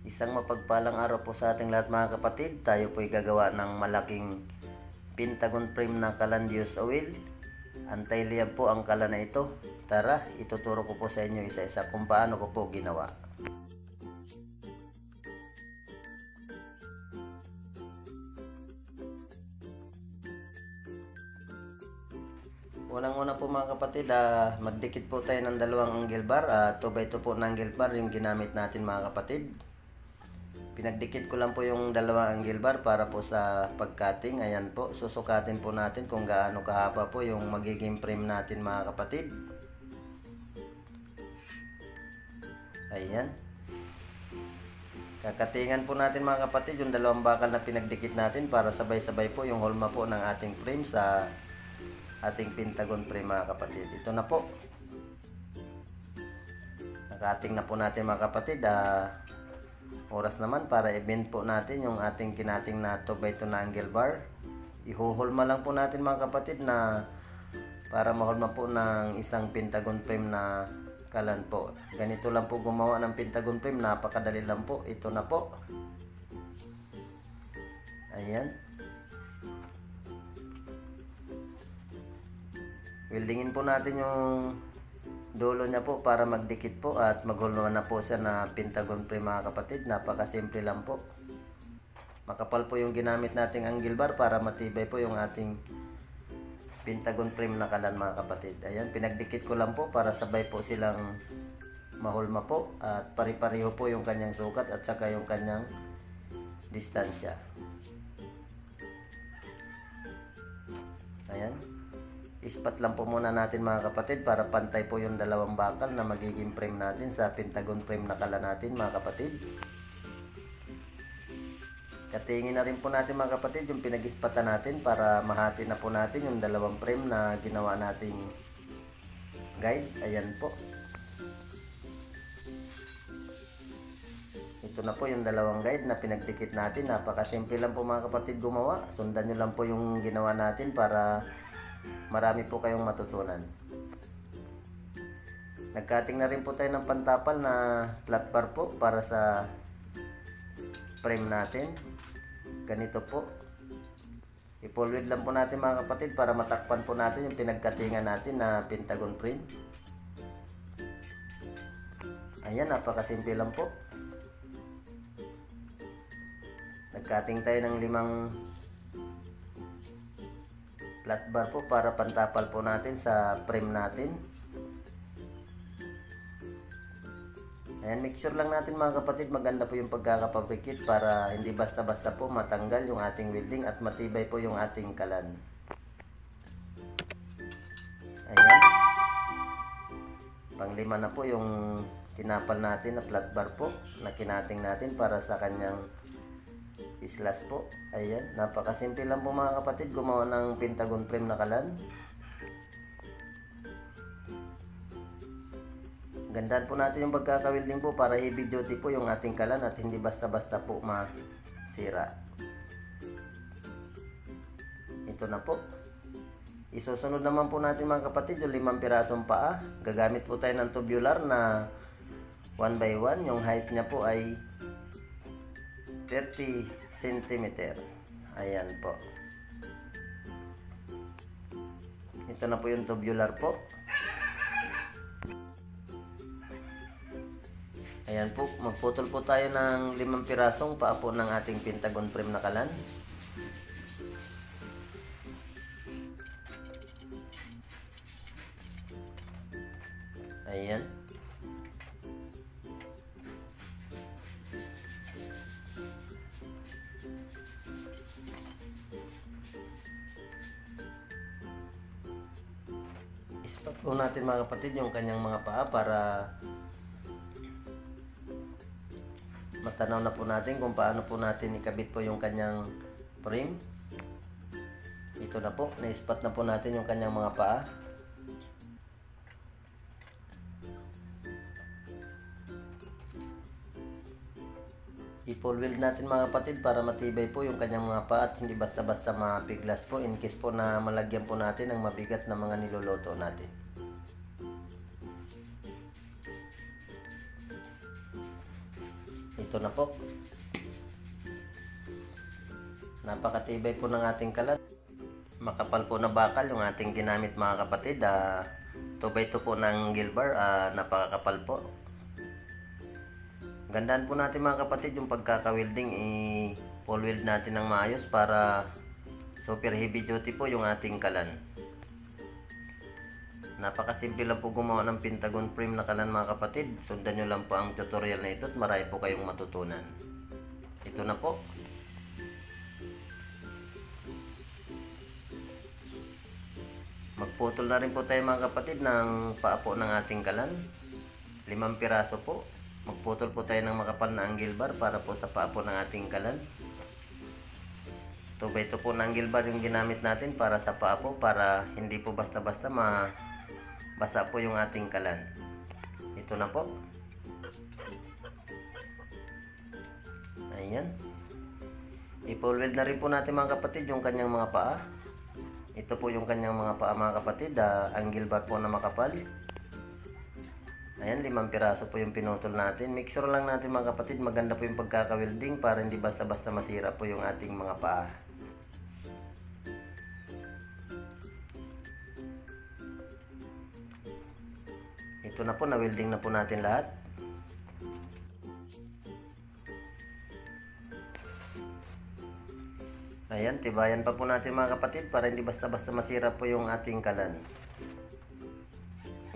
Isang mapagpalang araw po sa ating lahat mga kapatid. Tayo po ay gagawa ng malaking pentagon frame na Calandius oil. Anti-liab po ang kala na ito. Tara, ituturo ko po sa inyo isa-isa kung paano ko po ginawa. Unang-una po mga kapatid, ah, magdikit po tayo ng dalawang angle bar. Uh, 2 by 2 po na angle bar yung ginamit natin mga kapatid. Pinagdikit ko lang po yung dalawang angle bar para po sa pagcutting. Ayan po, susukatin po natin kung gaano kahaba po yung magiging frame natin mga kapatid. Ayan. Kakatingan po natin mga kapatid yung dalawang bakal na pinagdikit natin para sabay-sabay po yung holma po ng ating frame sa ating pentagon frame mga kapatid. Ito na po. Nakating na po natin mga kapatid. Ah, oras naman para i-bend po natin yung ating kinating na 2 by 2 na angle bar. Ihuhulma lang po natin mga kapatid na para mahulma po ng isang pentagon frame na kalan po. Ganito lang po gumawa ng pentagon frame. Napakadali lang po. Ito na po. Ayan. Weldingin po natin yung dulo niya po para magdikit po at maghulma na po siya na pentagon frame mga kapatid. Napakasimple lang po. Makapal po yung ginamit nating angle bar para matibay po yung ating pentagon frame na kalan mga kapatid. Ayan, pinagdikit ko lang po para sabay po silang mahulma po at pari-pareho po yung kanyang sukat at saka yung kanyang distansya. Ispat lang po muna natin mga kapatid para pantay po yung dalawang bakal na magiging frame natin sa pentagon frame na kala natin mga kapatid. Katingin na rin po natin mga kapatid yung pinag-ispatan natin para mahati na po natin yung dalawang frame na ginawa nating guide. Ayan po. Ito na po yung dalawang guide na pinagdikit natin. Napakasimple lang po mga kapatid gumawa. Sundan nyo lang po yung ginawa natin para marami po kayong matutunan. Nagkating na rin po tayo ng pantapal na flat bar po para sa frame natin. Ganito po. I-forward lang po natin mga kapatid para matakpan po natin yung pinagkatingan natin na pentagon frame. Ayan, napakasimple lang po. Nagkating tayo ng limang flat bar po para pantapal po natin sa frame natin. Ayan, make sure lang natin mga kapatid maganda po yung pagkakapabrikit para hindi basta-basta po matanggal yung ating welding at matibay po yung ating kalan. Ayan. Panglima na po yung tinapal natin na flat bar po na kinating natin para sa kanyang islas po. Ayan, napakasimple lang po mga kapatid gumawa ng pentagon frame na kalan. Gandaan po natin yung pagkakawilding po para heavy duty po yung ating kalan at hindi basta-basta po masira. Ito na po. Isusunod naman po natin mga kapatid yung limang pirasong paa. Gagamit po tayo ng tubular na 1 by 1. Yung height niya po ay 30 cm. Ayan po. Ito na po yung tubular po. Ayan po, magputol po tayo ng limang pirasong paa po ng ating pentagon frame na kalan. Ayan. Po natin mga kapatid yung kanyang mga paa para matanaw na po natin kung paano po natin ikabit po yung kanyang frame. Ito na po, na-spot na po natin yung kanyang mga paa. I-full weld natin mga kapatid para matibay po yung kanyang mga paa at hindi basta-basta mapiglas po in case po na malagyan po natin ng mabigat na mga niluluto natin. Ito na po. Napakatibay po ng ating kalan. Makapal po na bakal yung ating ginamit mga kapatid. Ah, 2x2 po ng gilbar. Ah, napakakapal po. Gandaan po natin mga kapatid yung pagkaka-welding. I-full weld natin ng maayos para super heavy duty po yung ating kalan. Napakasimple lang po gumawa ng pentagon frame na kalan mga kapatid. Sundan nyo lang po ang tutorial na ito at marami po kayong matutunan. Ito na po. Magputol na rin po tayo mga kapatid ng paapo ng ating kalan. Limang piraso po. Magputol po tayo ng makapal na angle bar para po sa paapo ng ating kalan. 2 by 2 po na angle bar yung ginamit natin para sa paapo para hindi po basta-basta ma basa po yung ating kalan. Ito na po. Ayan. I-full weld na rin po natin mga kapatid yung kanyang mga paa. Ito po yung kanyang mga paa mga kapatid. Uh, angle bar po na makapal. Ayan, limang piraso po yung pinutol natin. Sure lang natin mga kapatid, maganda po yung pagkaka-welding para hindi basta-basta masira po yung ating mga paa. Ito na po, na-welding na po natin lahat. Ayan, tibayan pa po natin mga kapatid para hindi basta-basta masira po yung ating kalan.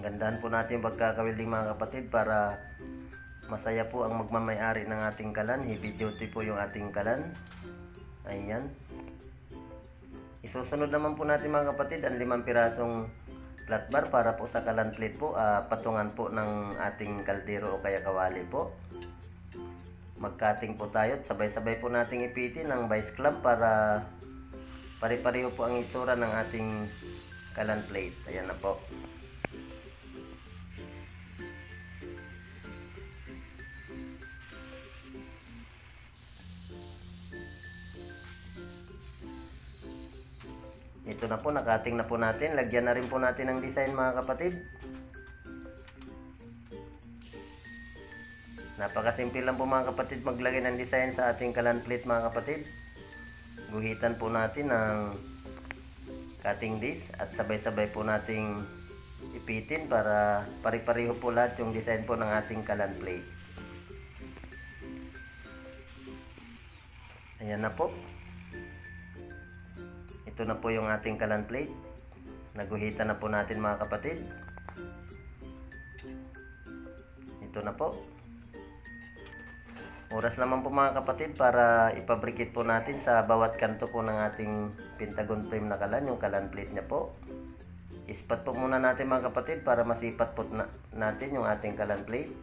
Gandahan po natin pagkakawilding mga kapatid para masaya po ang magmamayari ng ating kalan. Heavy duty po yung ating kalan. Ayan. Isusunod naman po natin mga kapatid ang limang pirasong flat bar para po sa kalan plate po. ah, patungan po ng ating kaldero o kaya kawali po magkating po tayo at sabay-sabay po nating ipitin ang vice club para pare-pareho po ang itsura ng ating kalan plate. Ayan na po. Ito na po, nakating na po natin. Lagyan na rin po natin ng design mga kapatid. Napakasimple lang po mga kapatid maglagay ng design sa ating kalan plate mga kapatid. Guhitan po natin ng cutting disc at sabay-sabay po nating ipitin para pare-pareho po lahat yung design po ng ating kalan plate. Ayan na po. Ito na po yung ating kalan plate. Naguhitan na po natin mga kapatid. Ito na po. Oras naman po mga kapatid para ipabrikit po natin sa bawat kanto po ng ating pentagon frame na kalan, yung kalan plate niya po. Ispat po muna natin mga kapatid para masipat po na, natin yung ating kalan plate.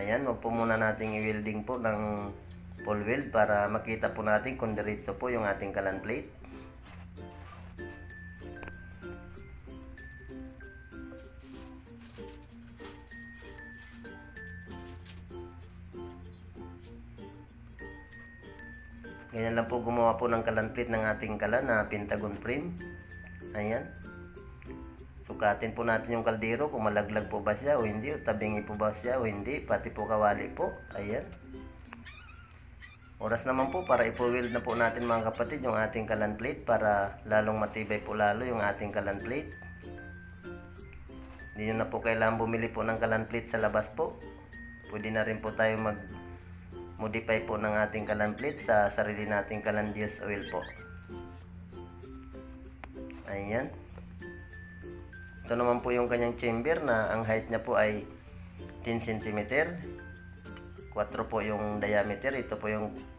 Ayan, wag po muna nating i-welding po ng full weld para makita po natin kung diretso po yung ating kalan plate. Ganyan lang po gumawa po ng kalan plate ng ating kalan na pentagon frame. Ayan. Sukatin po natin yung kaldero kung malaglag po ba siya o hindi, o tabingi po ba siya o hindi, pati po kawali po. Ayan. Oras naman po para ipo-weld na po natin mga kapatid yung ating kalan plate para lalong matibay po lalo yung ating kalan plate. Hindi nyo na po kailangan bumili po ng kalan plate sa labas po. Pwede na rin po tayo mag modify po ng ating kalan plate sa sarili nating kalandius oil po. Ayan. Ito naman po yung kanyang chamber na ang height niya po ay 10 cm. 4 po yung diameter. Ito po yung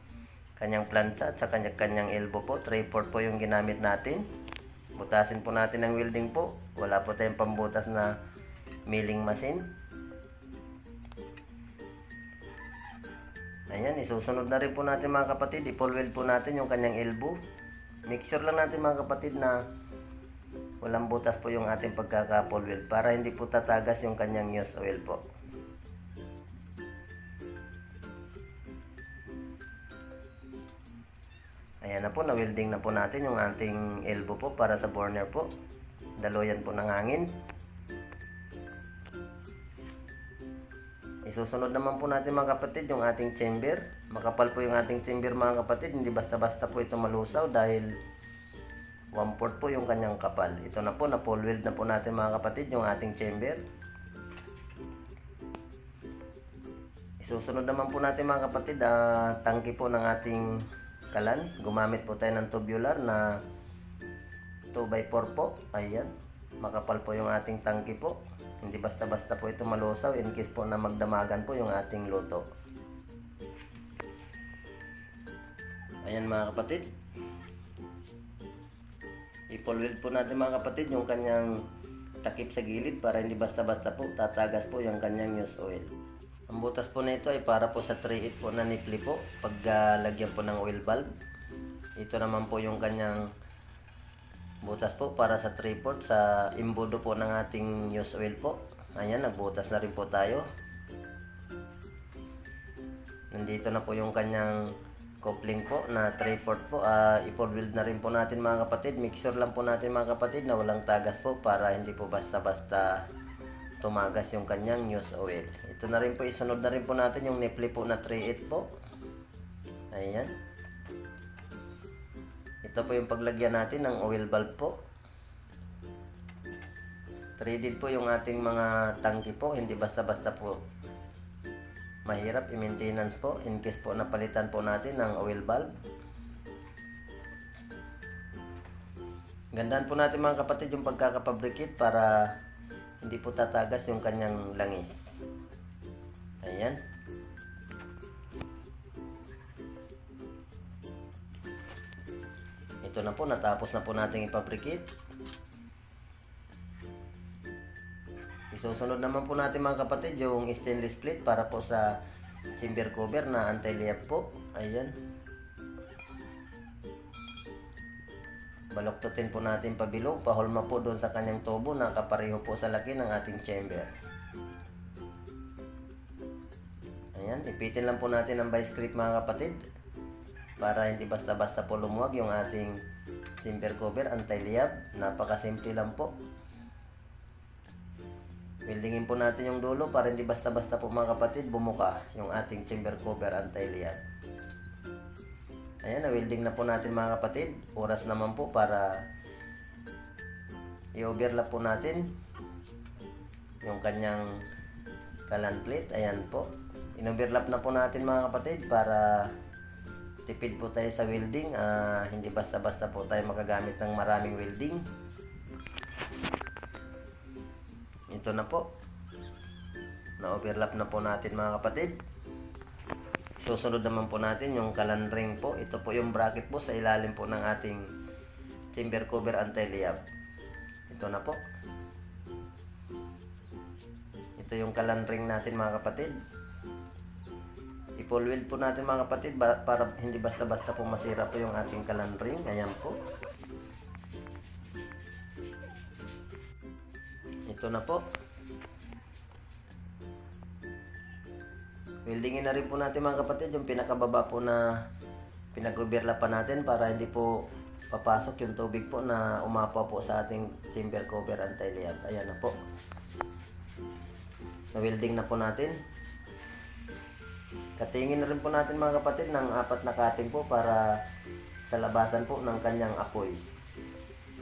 kanyang plancha at sa kanyang, kanyang elbow po. 3-4 po yung ginamit natin. Butasin po natin ang welding po. Wala po tayong pambutas na milling machine. Ayan, isusunod na rin po natin mga kapatid. I-full weld po natin yung kanyang elbow. Make sure lang natin mga kapatid na walang butas po yung ating pagkaka-full weld para hindi po tatagas yung kanyang use oil po. Ayan na po, na-welding na po natin yung ating elbow po para sa burner po. Daloyan po ng hangin. Isusunod naman po natin mga kapatid yung ating chamber. Makapal po yung ating chamber mga kapatid. Hindi basta-basta po ito malusaw dahil 1 po yung kanyang kapal. Ito na po, na full weld na po natin mga kapatid yung ating chamber. Isusunod naman po natin mga kapatid, ah, tangki po ng ating kalan. Gumamit po tayo ng tubular na 2x4 po. Ayan. Makapal po yung ating tangki po. Hindi basta-basta po ito malusaw in case po na magdamagan po yung ating luto. Ayan mga kapatid. I-full weld po natin mga kapatid yung kanyang takip sa gilid para hindi basta-basta po tatagas po yung kanyang use oil. Ang butas po na ito ay para po sa 3.8 po na nipli po pag ah, lagyan po ng oil valve. Ito naman po yung kanyang butas po para sa 3 port sa imbudo po ng ating use oil po. Ayan, nagbutas na rin po tayo. Nandito na po yung kanyang coupling po na 3 port po. Ah, i-full weld na rin po natin mga kapatid. Mixture lang po natin mga kapatid na walang tagas po para hindi po basta-basta tumagas yung kanyang use oil. Ito na rin po, isunod na rin po natin yung nipple po na 3.8 po. Ayan. Ito po yung paglagyan natin ng oil valve po. Threaded po yung ating mga tangki po, hindi basta-basta po mahirap i-maintenance po in case po napalitan po natin ng oil valve. Gandaan po natin mga kapatid yung pagkakapabricate para hindi po tatagas yung kanyang langis. Ayan. Ito na po, natapos na po nating ipabricate. Isusunod naman po natin mga kapatid yung stainless plate para po sa chamber cover na anti-layup po. Ayan. Baloktotin po natin pabilog, pahulma po doon sa kanyang tubo na kapareho po sa laki ng ating chamber. Ayan, ipitin lang po natin ang vice grip mga kapatid para hindi basta-basta po lumuwag yung ating chamber cover anti-layup. Napakasimple lang po. Weldingin po natin yung dulo para hindi basta-basta po mga kapatid bumuka yung ating chamber cover anti-layup. Ayan, na-welding na po natin mga kapatid. Oras naman po para i-overlap po natin yung kanyang kalan plate. Ayan po. In-overlap na po natin mga kapatid para tipid po tayo sa welding. Ah, hindi basta-basta po tayo makagamit ng maraming welding. Ito na po. Na-overlap na po natin mga kapatid. Susunod naman po natin yung kalan ring po. Ito po yung bracket po sa ilalim po ng ating chamber cover anti-layup. Ito na po. Ito yung kalan ring natin mga kapatid. I-full po natin mga kapatid para hindi basta-basta po masira po yung ating kalan ring. Ayan po. Ito na po. Weldingin na rin po natin mga kapatid yung pinakababa po na pinag-overlapan natin para hindi po papasok yung tubig po na umapaw po sa ating chamber cover anti-layup. Ayan na po. Na-welding na po natin. Katingin na rin po natin mga kapatid ng apat na cutting po para sa labasan po ng kanyang apoy.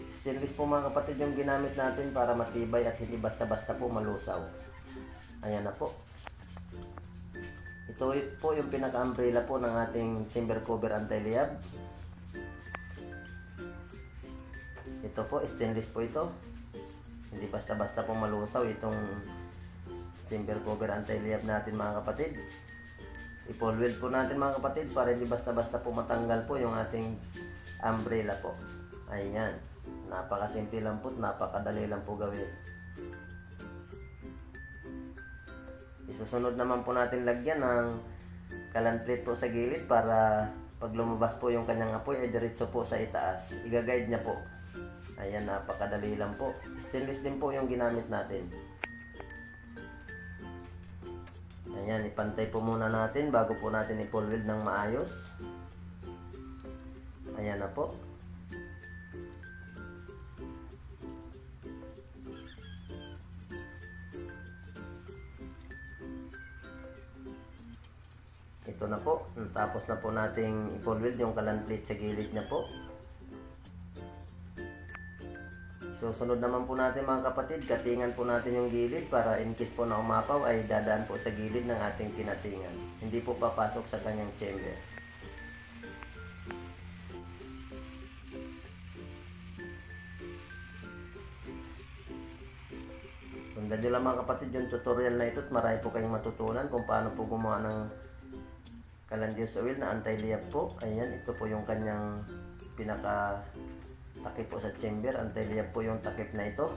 Stainless po mga kapatid yung ginamit natin para matibay at hindi basta-basta po malusaw. Ayan na po. Ito po yung pinaka-umbrella po ng ating chamber cover anti-layup. Ito po, stainless po ito. Hindi basta-basta po malusaw itong chamber cover anti-layup natin mga kapatid. I-full weld po natin mga kapatid para hindi basta-basta po matanggal po yung ating umbrella po. Ayan. Napakasimple lang po, napakadali lang po gawin. Isusunod naman po natin lagyan ng kalan plate po sa gilid para pag lumabas po yung kanyang apoy ay diretso po sa itaas. Iga-guide niya po. Ayan, napakadali lang po. Stainless din po yung ginamit natin. Ayan, ipantay po muna natin bago po natin i-full ng maayos. Ayan na po. Tapos na po nating i-full weld yung kalan plate sa gilid niya po. Susunod naman po natin mga kapatid, katingan po natin yung gilid para in case po na umapaw ay dadaan po sa gilid ng ating kinatingan. Hindi po papasok sa kanyang chamber. Sundan nyo lang mga kapatid yung tutorial na ito at marami po kayong matutunan kung paano po gumawa ng kalandius oil na anti-liyap po. Ayan, ito po yung kanyang pinaka takip po sa chamber. Anti-liyap po yung takip na ito.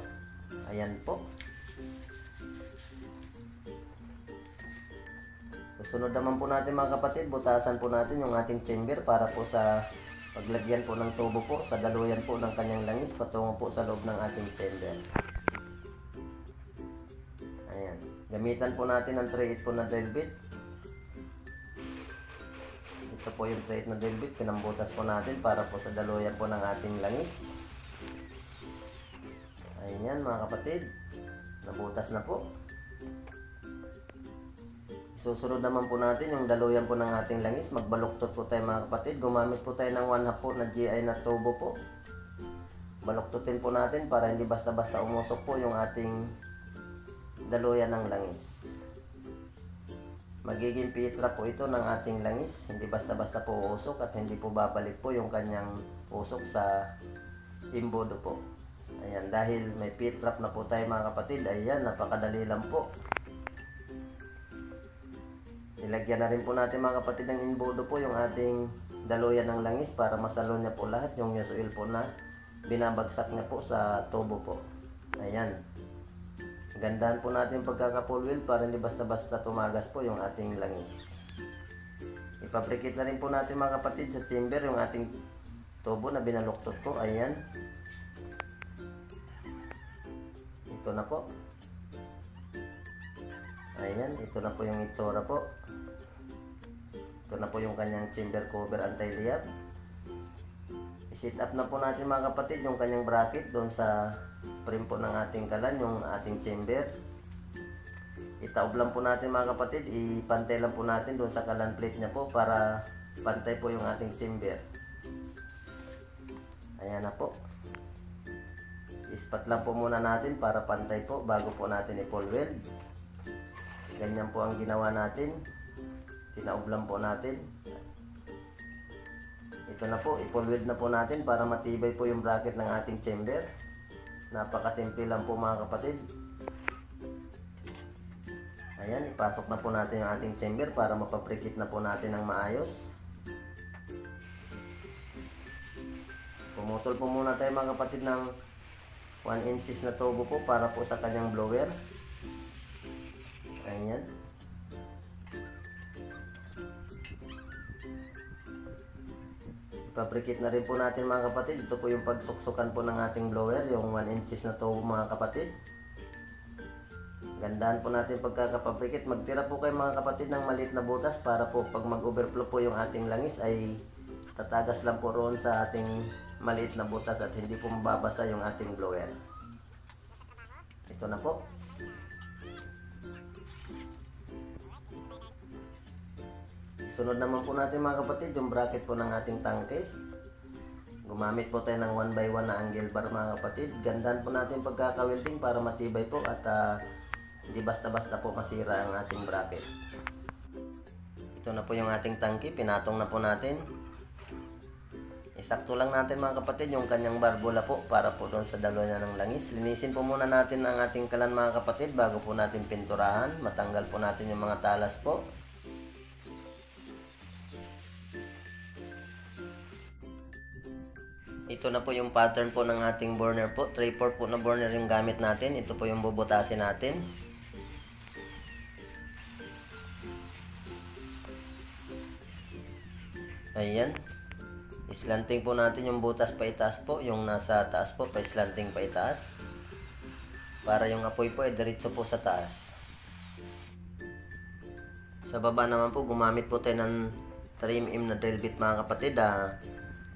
Ayan po. Susunod naman po natin mga kapatid, butasan po natin yung ating chamber para po sa paglagyan po ng tubo po sa daluyan po ng kanyang langis patungo po sa loob ng ating chamber. Ayan. Gamitan po natin ang 3-8 po na drill bit. Ito po yung 3-8 na bit. Pinambutas po natin para po sa daluyan po ng ating langis. Ayan mga kapatid. Nabutas na po. Susunod naman po natin yung daluyan po ng ating langis. Magbaluktot po tayo mga kapatid. Gumamit po tayo ng 1 half po na GI na tubo po. Baluktutin po natin para hindi basta-basta umusok po yung ating daluyan ng langis. Magiging pitra po ito ng ating langis. Hindi basta-basta po uusok at hindi po babalik po yung kanyang usok sa imbodo po. Ayan, dahil may pit trap na po tayo mga kapatid, ayan, napakadali lang po. Ilagyan na rin po natin mga kapatid ng imbodo po yung ating daluyan ng langis para masalo niya po lahat yung use oil po na binabagsak niya po sa tubo po. Ayan. Gandahan po natin yung pagkaka-full wheel para hindi basta-basta tumagas po yung ating langis. Ipaprikit na rin po natin mga kapatid sa chamber yung ating tubo na binaluktot po. Ayan. Ito na po. Ayan, ito na po yung itsura po. Ito na po yung kanyang chamber cover anti-liyab. I-set up na po natin mga kapatid yung kanyang bracket doon sa frame po ng ating kalan, yung ating chamber. Itaob lang po natin mga kapatid, ipantay lang po natin doon sa kalan plate niya po para pantay po yung ating chamber. Ayan na po. Ispat lang po muna natin para pantay po bago po natin i-full weld. Ganyan po ang ginawa natin. Tinaob lang po natin. Ito na po, i-full weld na po natin para matibay po yung bracket ng ating chamber. Napakasimple lang po mga kapatid. Ayan, ipasok na po natin yung ating chamber para mapaprikit na po natin ng maayos. Pumutol po muna tayo mga kapatid ng 1 inches na tubo po para po sa kanyang blower. Ayan. Ipaprikit na rin po natin mga kapatid. Ito po yung pagsuksukan po ng ating blower, yung 1 inches na tubo mga kapatid. Gandaan po natin pagkakapaprikit. Magtira po kayo mga kapatid ng maliit na butas para po pag mag-overflow po yung ating langis ay tatagas lang po roon sa ating maliit na butas at hindi po mababasa yung ating blower. Ito na po. Sunod naman po natin mga kapatid yung bracket po ng ating tangke. Gumamit po tayo ng 1 by 1 na angle bar mga kapatid. Gandaan po natin pagkaka-welding para matibay po at ah, hindi basta-basta po masira ang ating bracket. Ito na po yung ating tangke. Pinatong na po natin. Isakto lang natin mga kapatid yung kanyang barbola po para po doon sa dalo niya ng langis. Linisin po muna natin ang ating kalan mga kapatid bago po natin pinturahan. Matanggal po natin yung mga talas po. Ito na po yung pattern po ng ating burner po. 3-4 po na burner yung gamit natin. Ito po yung bubutasin natin. Ayan. Islanting po natin yung butas pa itaas po. Yung nasa taas po, pa islanting pa itaas. Para yung apoy po ay diretso po sa taas. Sa baba naman po, gumamit po tayo ng 3mm na drill bit mga kapatid. Ah,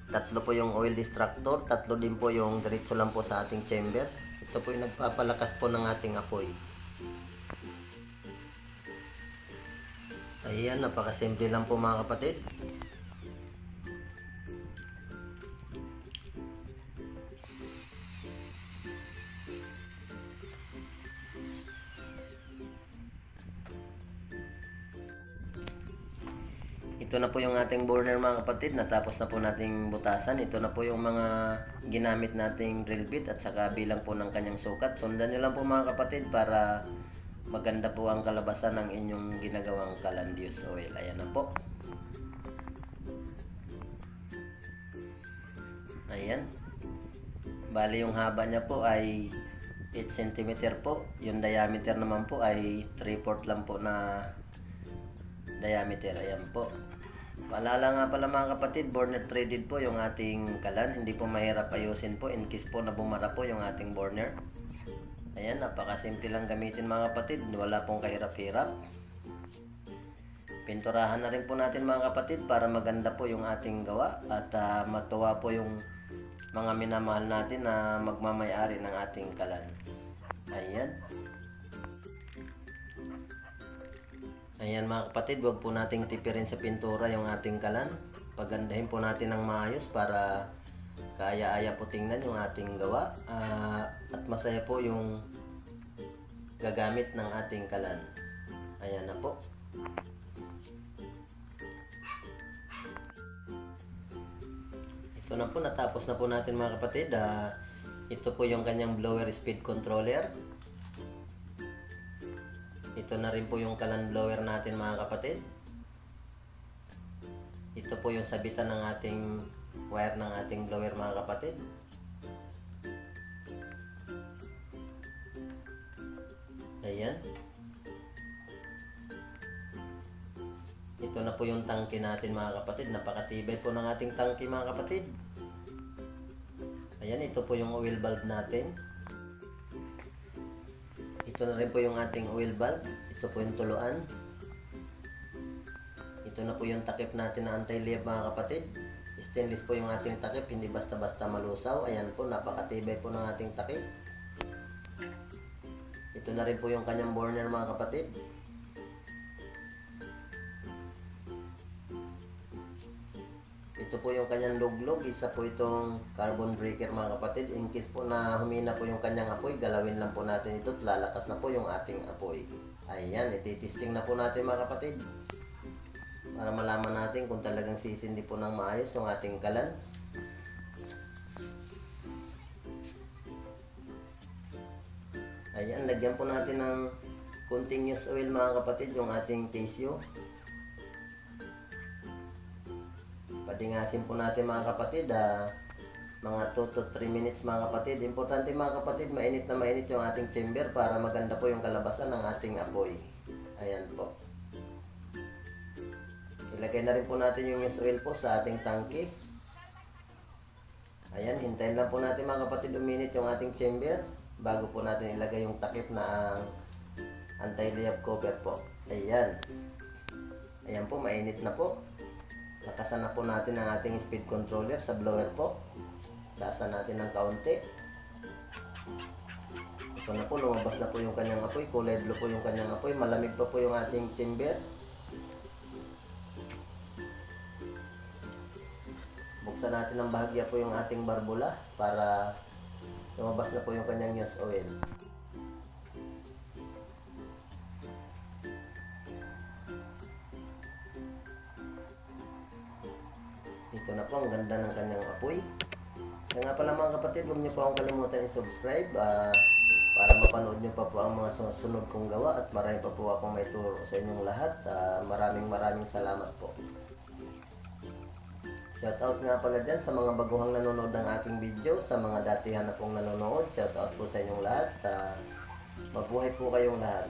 tatlo po yung oil distractor, tatlo din po yung diretso lang po sa ating chamber. Ito po yung nagpapalakas po ng ating apoy. Ayan, napakasimple lang po mga kapatid. Ito na po yung ating burner mga kapatid. Natapos na po nating butasan. Ito na po yung mga ginamit nating drill bit at saka bilang po ng kanyang sukat. Sundan nyo lang po mga kapatid para maganda po ang kalabasan ng inyong ginagawang calandius oil. Ayan na po. Ayan. Bali yung haba niya po ay 8 cm po. Yung diameter naman po ay 3/4 lang po na diameter. Ayan po. Paalala nga pala mga kapatid, burner threaded po yung ating kalan. Hindi po mahirap ayusin po in case po na bumara po yung ating burner. Ayan, napakasimple lang gamitin mga kapatid. Wala pong kahirap-hirap. Pinturahan na rin po natin mga kapatid para maganda po yung ating gawa at ah, matuwa po yung mga minamahal natin na magmamayari ng ating kalan. Ayan. Ayan mga kapatid, wag po nating tipirin sa pintura yung ating kalan. Pagandahin po natin ng maayos para kaya-aya po tingnan yung ating gawa. Ah, at masaya po yung gagamit ng ating kalan. Ayan na po. Ito na po, natapos na po natin mga kapatid. Ah, ito po yung kanyang blower speed controller. Ito na rin po yung kalan blower natin mga kapatid. Ito po yung sabitan ng ating wire ng ating blower mga kapatid. Ayan. Ito na po yung tangke natin mga kapatid. Napakatibay po ng ating tangke mga kapatid. Ayan, ito po yung oil valve natin. Ito na rin po yung ating oil valve. Ito po yung tuluan. Ito na po yung takip natin na anti-liyab mga kapatid. Stainless po yung ating takip, hindi basta-basta malusaw. Ayan po, napakatibay po ng ating takip. Ito na rin po yung kanyang burner mga kapatid. Ito po yung kanyang luglog. Isa po itong carbon breaker mga kapatid. In case po na humina po yung kanyang apoy, galawin lang po natin ito at lalakas na po yung ating apoy. Ayan, ititesting na po natin mga kapatid. Para malaman natin kung talagang sisindi po ng maayos yung ating kalan. Ayan, lagyan po natin ng continuous oil mga kapatid yung ating tissue. Padingasin po natin mga kapatid ah, mga 2 to 3 minutes mga kapatid. Importante mga kapatid, mainit na mainit yung ating chamber para maganda po yung kalabasan ng ating apoy. Ayan po. Ilagay na rin po natin yung used oil po sa ating tangke. Ayan, hintayin lang po natin mga kapatid uminit yung ating chamber bago po natin ilagay yung takip na ang anti-layup cover po. Ayan. Ayan po, mainit na po. Lakasan na po natin ang ating speed controller sa blower po. Taasan natin ng kaunti. Ito na po, lumabas na po yung kanyang apoy. Kulay blue po yung kanyang apoy. Malamig pa po yung ating chamber. Buksan natin ng bahagya po yung ating barbula para lumabas na po yung kanyang used oil. I-subscribe ah, para mapanood niyo pa po ang mga susunod kong gawa at marami pa po akong may turo sa inyong lahat. Ah, maraming maraming salamat po. Shoutout nga pala dyan sa mga baguhang nanonood ng aking video, sa mga datihan na pong nanonood. Shoutout po sa inyong lahat. Ah, mabuhay po kayong lahat.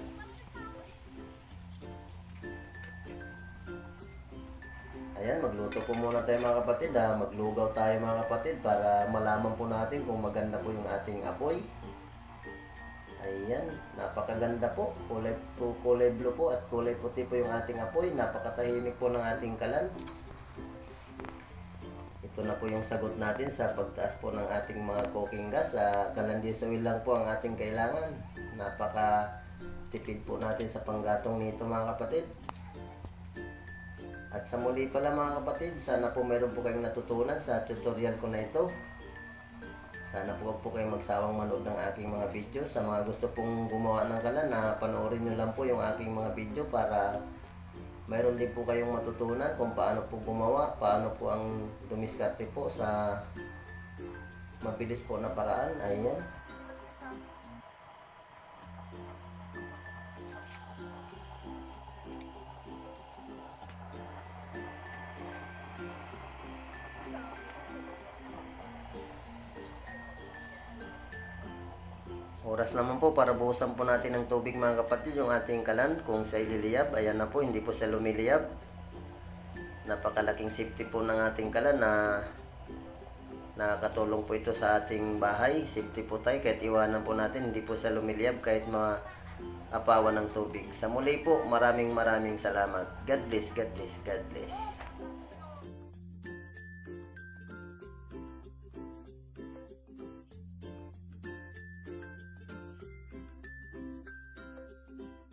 Ayan, magluto po muna tayo mga kapatid. Ha? Maglugaw tayo mga kapatid para malaman po natin kung maganda po yung ating apoy. Ayan, napakaganda po. Kulay, po, kulay blue po at kulay puti po yung ating apoy. Napakatahimik po ng ating kalan. Ito na po yung sagot natin sa pagtaas po ng ating mga cooking gas. Uh, kalandis oil lang po ang ating kailangan. Napaka tipid po natin sa panggatong nito mga kapatid. At sa muli pala mga kapatid, sana po meron po kayong natutunan sa tutorial ko na ito. Sana po huwag po kayong magsawang manood ng aking mga video. Sa mga gusto pong gumawa ng kalan, panoorin nyo lang po yung aking mga video para mayroon din po kayong matutunan kung paano po gumawa, paano po ang dumiskarte po sa mabilis po na paraan. Ayan. Oras naman po para buhusan po natin ng tubig mga kapatid yung ating kalan kung sa ililiyab. Ayan na po, hindi po sa lumiliyab. Napakalaking safety po ng ating kalan na nakakatulong po ito sa ating bahay. Safety po tayo kahit iwanan po natin, hindi po sa lumiliyab kahit maapawan ng tubig. Sa muli po, maraming maraming salamat. God bless, God bless, God bless.